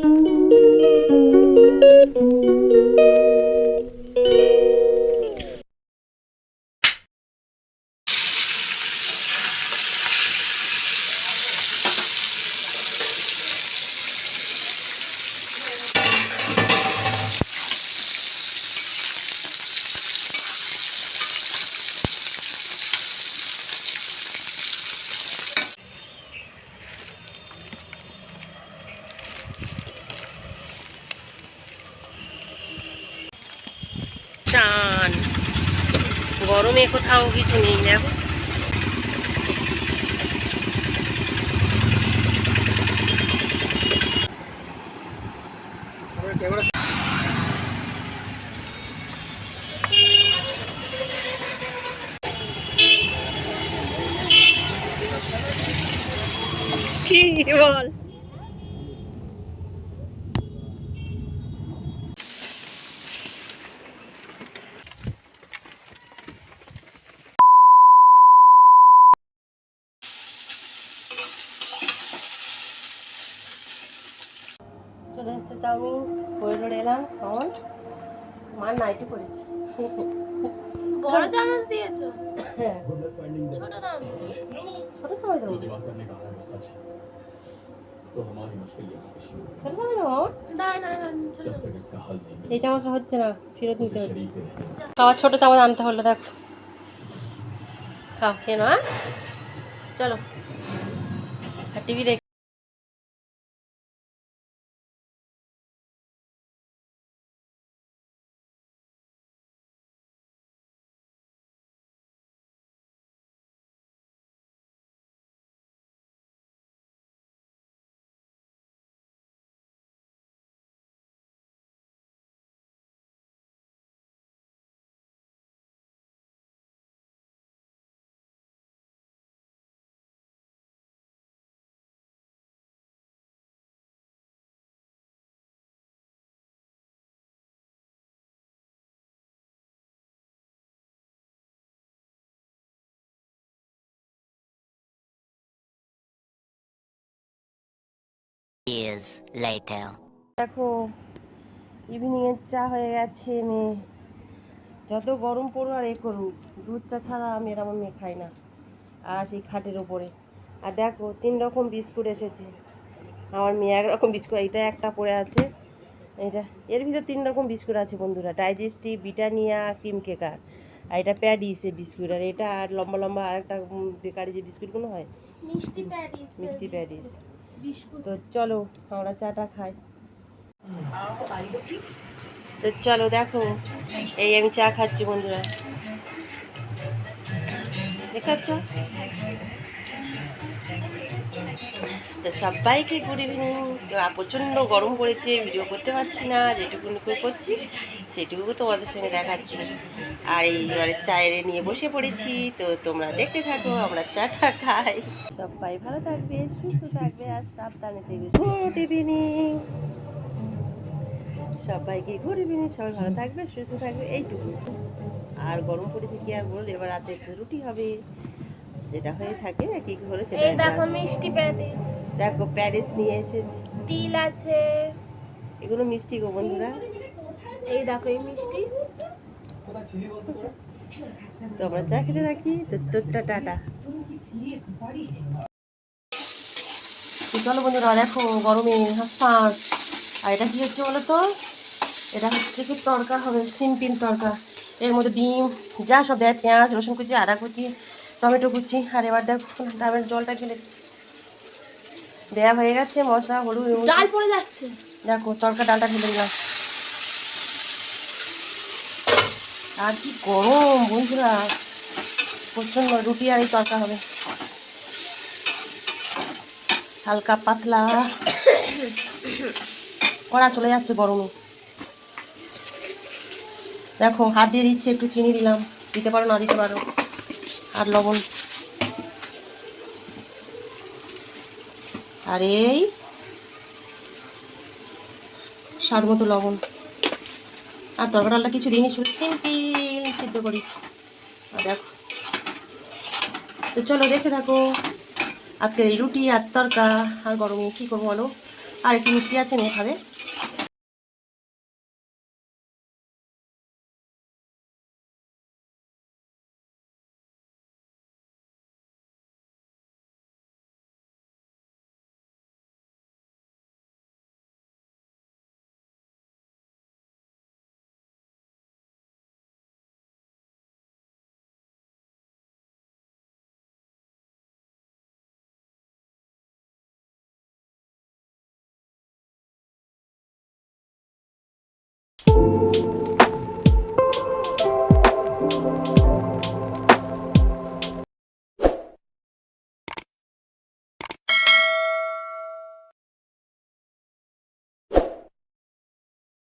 Thank you. চান। গরমে কোথাও কিছু নেই দেখো। কি বল? যাওনি করিডোরে এলাম মার নাইটি পড়েছি বড় চামচ দিয়েছ? হ্যাঁ। ছোট চামচ। চামচ হচ্ছে না ফেরত নিতে চামচ আনতে হলো দেখো। খাও না চলো। টিভি দেখ years later. দেখো ইভিনিংয়ের চা হয়ে গেছে মেয়ে। যত গরম পড়ুক আর এ করুক দুধ চা ছাড়া আমি এরকম মেয়ে খাই না আর সেই খাটের ওপরে। আর দেখো তিন রকম বিস্কুট এসেছে। আমার মেয়ে এক রকম বিস্কুট এটা একটা পড়ে আছে। এটা এর ভিতর তিন রকম বিস্কুট আছে বন্ধুরা ডাইজেস্টিভ বিটানিয়া ক্রিম কেকার। আর এটা প্যাডিসের বিস্কুট আর এটা আর লম্বা লম্বা আর একটা বেকারি যে বিস্কুটগুলো হয় মিষ্টি প্যাটিস মিষ্টি প্যাডিস। তো চলো আমরা চাটা খাই। তো চলো দেখো এই আমি চা খাচ্ছি বন্ধুরা। দেখাচ্ছ? তো সবাইকে গুড ইভিনিং প্রচণ্ড গরম পড়েছে ভিডিও করতে পারছি না যেটুকু করছি সেটুকু তোমাদের সঙ্গে দেখাচ্ছি। আর এই এবারে চায়ের নিয়ে বসে পড়েছি, তো তোমরা দেখতে থাকো, আমরা চাটা খাই। সবাই ভালো থাকবে, সুস্থ থাকবে, আর সাবধানে থাকবে গুড ইভিনিং সবাইকে গুড ইভিনিং সবাই ভালো থাকবে, সুস্থ থাকবে এইটুকু আর গরম পড়েছে কি আর বল এবার রাতে রুটি হবে, যেটা হয়ে থাকে কি কি হলো সেটা দেখো মিষ্টি প্যাটিস। দেখো প্যারিস নিয়ে এসেছি। তিল আছে। এগুলো মিষ্টি গো বন্ধুরা। এই দেখো এই মিষ্টি। তো আমরা চা খেতে তো তোরটা টাটা। চলো বন্ধুরা দেখো গরমে হাঁসফাঁস। আর এটা কি হচ্ছে বলো তো এটা হচ্ছে কি তরকা হবে সিম্পিল তরকা। এর মধ্যে ডিম যা সব দেয় পেঁয়াজ রসুন কুচি আদা কুচি টমেটো কুচি। আর এবার দেখো ডাবের জলটা গেলে দেয়া হয়ে গেছে মশলা হলুদ ডাল পড়ে যাচ্ছে। দেখো তরকা ডালটা ঢেলে দিলাম আর কি গরম বন্ধুরা। প্রচণ্ড রুটি আর এই তরকা হবে। হালকা পাতলা। কড়া চলে যাচ্ছে গরমে। দেখো হাত দিয়ে দিচ্ছে একটু চিনি দিলাম। দিতে পারো না দিতে পারো। আর লবণ। আর এই স্বাদ মতো লবণ। আর তরকা ডালটা কিছু দিনই শুধু সিম্পল সিদ্ধ করি। আর দেখো। তো চলো দেখে থাকো আজকের এই রুটি আর তরকা, আর গরমে কী করব বলো? আর একটু মিষ্টি আছে মেয়ে খাবে।